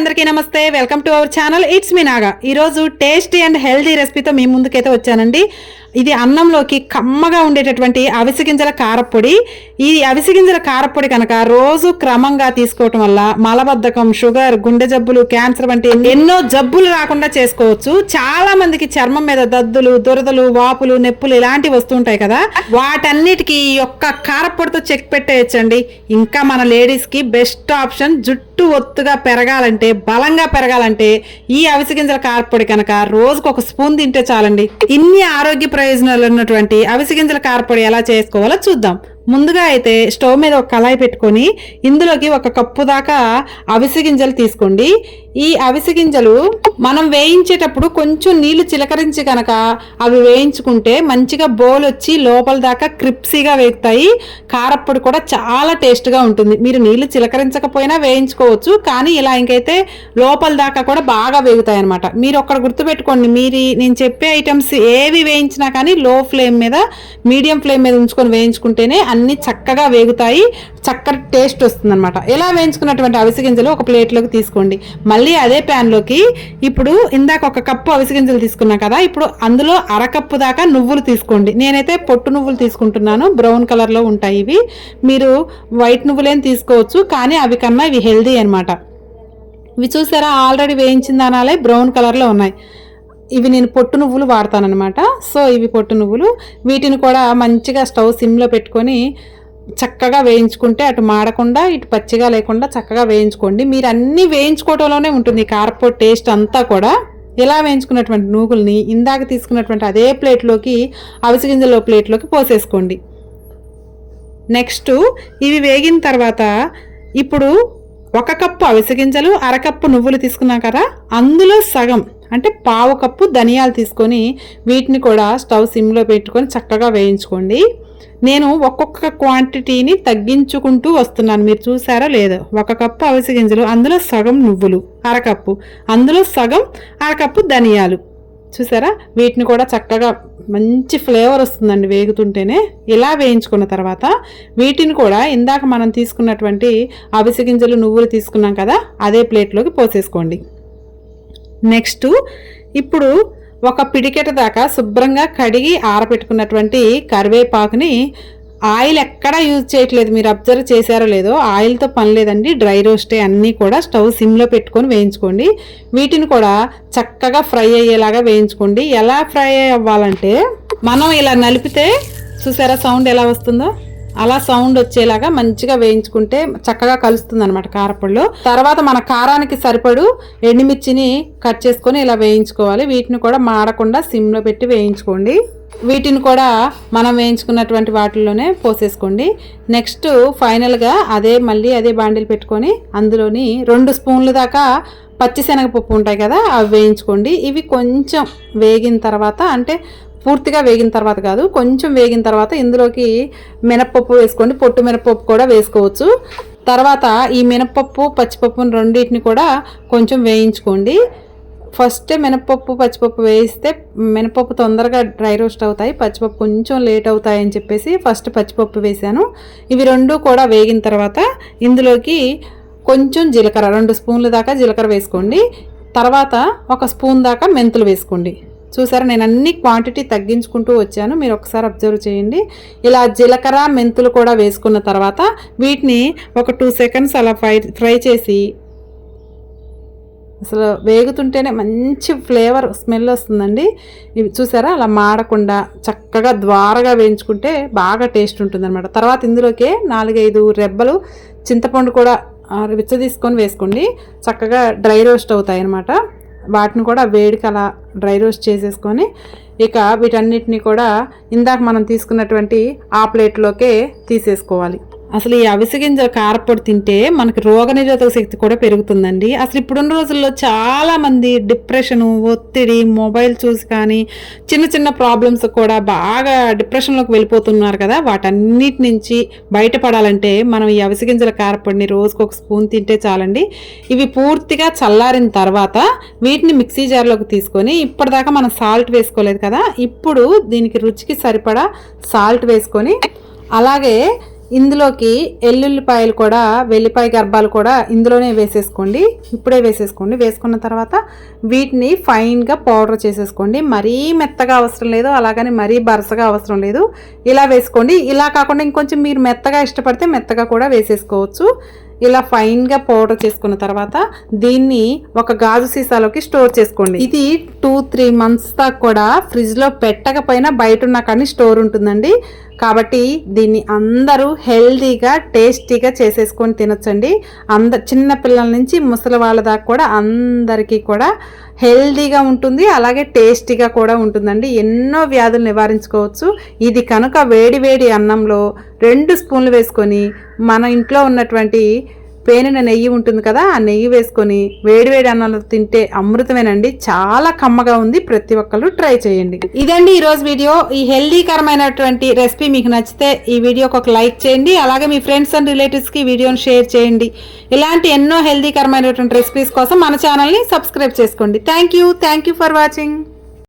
అందరికీ నమస్తే. Welcome to our channel. It's me Naga. ఈరోజు టేస్టీ అండ్ హెల్దీ రెసిపీతో మీ ముందుకైతే వచ్చానండి. ఇది అన్నంలోకి కమ్మగా ఉండేటటువంటి అవిసె గింజల కారపొడి. ఈ అవిసె గింజల కారపొడి కనుక రోజు క్రమంగా తీసుకోవటం వల్ల మలబద్ధకం షుగర్ గుండె జబ్బులు క్యాన్సర్ వంటి ఎన్నో జబ్బులు రాకుండా చేసుకోవచ్చు. చాలా మందికి చర్మం మీద దద్దులు దురదలు వాపులు నొప్పులు ఇలాంటివి వస్తుంటాయి కదా. వాటన్నిటికీ ఈ యొక్క కారపొడితో చెక్ పెట్టేయచ్చండి. ఇంకా మన లేడీస్కి బెస్ట్ ఆప్షన్ జుట్టు ఒత్తుగా పెరగాలంటే బలంగా పెరగాలంటే ఈ అవిసగింజల కారపొడి కనుక రోజుకు ఒక స్పూన్ తింటే చాలండి. ఇన్ని ఆరోగ్య ప్రయోజనాలు ఉన్నటువంటి అవిసి గింజల కారపొడి ఎలా చేసుకోవాలో చూద్దాం. ముందుగా అయితే స్టవ్ మీద ఒక కళాయి పెట్టుకొని ఇందులోకి ఒక కప్పు దాకా అవిసె గింజలు తీసుకోండి. ఈ అవిసె గింజలు మనం వేయించేటప్పుడు కొంచెం నీళ్ళు చిలకరించి కనుక అవి వేయించుకుంటే మంచిగా బోల్ వచ్చి లోపల దాకా క్రిప్సీగా వేగుతాయి. కారప్పొడి కూడా చాలా టేస్ట్గా ఉంటుంది. మీరు నీళ్ళు చిలకరించకపోయినా వేయించుకోవచ్చు. కానీ ఇలా ఇంకైతే లోపల దాకా కూడా బాగా వేగుతాయి అనమాట మీరు ఒక్కడ గుర్తుపెట్టుకోండి. మీరు నేను చెప్పే ఐటమ్స్ ఏవి వేయించినా కానీ లో ఫ్లేమ్ మీద మీడియం ఫ్లేమ్ మీద ఉంచుకొని వేయించుకుంటేనే అన్ని చక్కగా వేగుతాయి. చక్కటి టేస్ట్ వస్తుంది అనమాట ఇలా వేయించుకున్నటువంటి అవిసె గింజలు ఒక ప్లేట్లోకి తీసుకోండి. మళ్ళీ అదే ప్యాన్లోకి ఇప్పుడు ఇందాక ఒక కప్పు అవిసె గింజలు తీసుకున్నాం కదా ఇప్పుడు అందులో అరకప్పు దాకా నువ్వులు తీసుకోండి. నేనైతే పొట్టు నువ్వులు తీసుకుంటున్నాను. బ్రౌన్ కలర్లో ఉంటాయి ఇవి. మీరు వైట్ నువ్వులేం తీసుకోవచ్చు కానీ అవి కన్నా ఇవి హెల్దీ అనమాట ఇవి చూసారా? ఆల్రెడీ వేయించిన దానాలే బ్రౌన్ కలర్లో ఉన్నాయి. ఇవి నేను పొట్టు నువ్వులు వాడతానమాట సో ఇవి పొట్టు నువ్వులు. వీటిని కూడా మంచిగా స్టవ్ సిమ్లో పెట్టుకొని చక్కగా వేయించుకుంటే అటు మాడకుండా ఇటు పచ్చిగా లేకుండా చక్కగా వేయించుకోండి. మీరు అన్నీ వేయించుకోవడంలోనే ఉంటుంది ఈ కారపొడి టేస్ట్ అంతా కూడా. ఇలా వేయించుకున్నటువంటి నూగుల్ని ఇందాక తీసుకున్నటువంటి అదే ప్లేట్లోకి అవిసె గింజల ప్లేట్లోకి పోసేసుకోండి. నెక్స్ట్ ఇవి వేగిన తర్వాత ఇప్పుడు ఒక కప్పు అవిసగింజలు అరకప్పు నువ్వులు తీసుకున్నాం కదా అందులో సగం అంటే పావు కప్పు ధనియాలు తీసుకొని వీటిని కూడా స్టవ్ సిమ్లో పెట్టుకొని చక్కగా వేయించుకోండి. నేను ఒక్కొక్క క్వాంటిటీని తగ్గించుకుంటూ వస్తున్నాను. మీరు చూసారా లేదో? ఒక కప్పు అవిసె గింజలు అందులో సగం నువ్వులు అరకప్పు అందులో సగం అరకప్పు ధనియాలు. చూసారా? వీటిని కూడా చక్కగా మంచి ఫ్లేవర్ వస్తుందండి వేగుతుంటేనే. ఇలా వేయించుకున్న తర్వాత వీటిని కూడా ఇందాక మనం తీసుకున్నటువంటి అవిసె గింజలు నువ్వులు తీసుకున్నాం కదా అదే ప్లేట్లోకి పోసేసుకోండి. నెక్స్ట్ ఇప్పుడు ఒక పిడికెట దాకా శుభ్రంగా కడిగి ఆరబెట్టుకున్నటువంటి కరివేపాకుని ఆయిల్ ఎక్కడా యూజ్ చేయట్లేదు మీరు అబ్జర్వ్ చేశారో లేదో ఆయిల్తో పని లేదండి డ్రై రోస్టే అన్నీ కూడా స్టవ్ సిమ్లో పెట్టుకొని వేయించుకోండి. వీటిని కూడా చక్కగా ఫ్రై అయ్యేలాగా వేయించుకోండి. ఎలా ఫ్రై అవ్వాలంటే మనం ఇలా నలిపితే చూసారా సౌండ్ ఎలా వస్తుందో? అలా సౌండ్ వచ్చేలాగా మంచిగా వేయించుకుంటే చక్కగా కలుస్తుంది అనమాట కారపళ్ళు తర్వాత మన కారానికి సరిపడు ఎండుమిర్చిని కట్ చేసుకొని ఇలా వేయించుకోవాలి. వీటిని కూడా మాడకుండా సిమ్లో పెట్టి వేయించుకోండి. వీటిని కూడా మనం వేయించుకున్నటువంటి వాటిల్లోనే పోసేసుకోండి. నెక్స్ట్ ఫైనల్గా అదే మళ్ళీ అదే బాండిల్ పెట్టుకొని అందులోని రెండు స్పూన్ల దాకా పచ్చిశనగపప్పు ఉంటాయి కదా అవి వేయించుకోండి. ఇవి కొంచెం వేగిన తర్వాత అంటే పూర్తిగా వేగిన తర్వాత కాదు కొంచెం వేగిన తర్వాత ఇందులోకి మినప్పప్పు వేసుకోండి. పొట్టు మినప్పప్పు కూడా వేసుకోవచ్చు. తర్వాత ఈ మినప్పప్పు పచ్చిపప్పును రెండింటిని కూడా కొంచెం వేయించుకోండి. ఫస్ట్ మినపప్పు పచ్చిపప్పు వేయిస్తే మినపప్పు తొందరగా డ్రై రోస్ట్ అవుతాయి. పచ్చిపప్పు కొంచెం లేట్ అవుతాయి అని చెప్పేసి ఫస్ట్ పచ్చిపప్పు వేసాను ఇవి రెండు కూడా వేగిన తర్వాత ఇందులోకి కొంచెం జీలకర్ర రెండు స్పూన్ల దాకా జీలకర్ర వేసుకోండి. తర్వాత ఒక స్పూన్ దాకా మెంతులు వేసుకోండి. చూసారా నేను అన్ని క్వాంటిటీ తగ్గించుకుంటూ వచ్చాను. మీరు ఒకసారి అబ్జర్వ్ చేయండి. ఇలా జీలకర్ర మెంతులు కూడా వేసుకున్న తర్వాత వీటిని ఒక టూ సెకండ్స్ అలా ఫ్రై ఫ్రై చేసి అసలు వేగుతుంటేనే మంచి ఫ్లేవర్ స్మెల్ వస్తుందండి. ఇవి చూసారా అలా మాడకుండా చక్కగా ద్వారగా వేయించుకుంటే బాగా టేస్ట్ ఉంటుందన్నమాట. తర్వాత ఇందులోకే నాలుగైదు రెబ్బలు చింతపండు కూడా విచ్చ తీసుకొని వేసుకోండి. చక్కగా డ్రై రోస్ట్ అవుతాయి అన్నమాట వాటిని కూడా వేడికి అలా డ్రై రోస్ట్ చేసేసుకొని ఇక వీటన్నిటిని కూడా ఇందాక మనం తీసుకున్నటువంటి ఆ ప్లేట్లోకే తీసేసుకోవాలి. అసలు ఈ అవిసె గింజల కారపొడి తింటే మనకి రోగనిరోధక శక్తి కూడా పెరుగుతుందండి. అసలు ఇప్పుడున్న రోజుల్లో చాలామంది డిప్రెషను ఒత్తిడి మొబైల్ చూసి కానీ చిన్న చిన్న ప్రాబ్లమ్స్ కూడా బాగా డిప్రెషన్లోకి వెళ్ళిపోతున్నారు కదా. వాటన్నిటి నుంచి బయటపడాలంటే మనం ఈ అవిసె గింజల కారపొడిని రోజుకు ఒక స్పూన్ తింటే చాలండి. ఇవి పూర్తిగా చల్లారిన తర్వాత వీటిని మిక్సీ జార్లోకి తీసుకొని ఇప్పటిదాకా మనం సాల్ట్ వేసుకోలేదు కదా. కదా? ఇప్పుడు దీనికి రుచికి సరిపడా సాల్ట్ వేసుకొని అలాగే ఇందులోకి ఎల్లుల్లిపాయలు కూడా వెల్లిపాయ గర్భాలు కూడా ఇందులోనే వేసేసుకోండి. ఇప్పుడే వేసేసుకోండి. వేసుకున్న తర్వాత వీటిని ఫైన్గా పౌడర్ చేసేసుకోండి. మరీ మెత్తగా అవసరం లేదు అలాగని మరీ బరసగా అవసరం లేదు. ఇలా వేసుకోండి. ఇలా కాకుండా ఇంకొంచెం మీరు మెత్తగా ఇష్టపడితే మెత్తగా కూడా వేసేసుకోవచ్చు. ఇలా ఫైన్గా పౌడర్ చేసుకున్న తర్వాత దీన్ని ఒక గాజు సీసాలోకి స్టోర్ చేసుకోండి. ఇది టూ త్రీ మంత్స్ దాకా కూడా ఫ్రిడ్జ్లో పెట్టకపోయినా బయట ఉన్న కానీ స్టోర్ ఉంటుందండి. కాబట్టి దీన్ని అందరూ హెల్దీగా టేస్టీగా చేసేసుకొని తినొచ్చండి. అంద చిన్న పిల్లల నుంచి ముసలి వాళ్ళ దాకా కూడా అందరికీ కూడా హెల్దీగా ఉంటుంది అలాగే టేస్టీగా కూడా ఉంటుందండి. ఎన్నో వ్యాధులు నివారించుకోవచ్చు. ఇది కనుక వేడి వేడి అన్నంలో రెండు స్పూన్లు వేసుకొని మన ఇంట్లో ఉన్నటువంటి పేనిన నెయ్యి ఉంటుంది కదా ఆ నెయ్యి వేసుకొని వేడివేడి అన్నంలో తింటే అమృతమేనండి. చాలా కమ్మగా ఉంది ప్రతి ఒక్కరు ట్రై చేయండి. ఇదండి ఈరోజు వీడియో. ఈ హెల్దీకరమైనటువంటి రెసిపీ మీకు నచ్చితే ఈ వీడియోకి ఒక లైక్ చేయండి అలాగే మీ ఫ్రెండ్స్ అండ్ రిలేటివ్స్కి వీడియోని షేర్ చేయండి. ఇలాంటి ఎన్నో హెల్దీకరమైనటువంటి రెసిపీస్ కోసం మన ఛానల్ని సబ్స్క్రైబ్ చేసుకోండి. Thank you. Thank you for watching.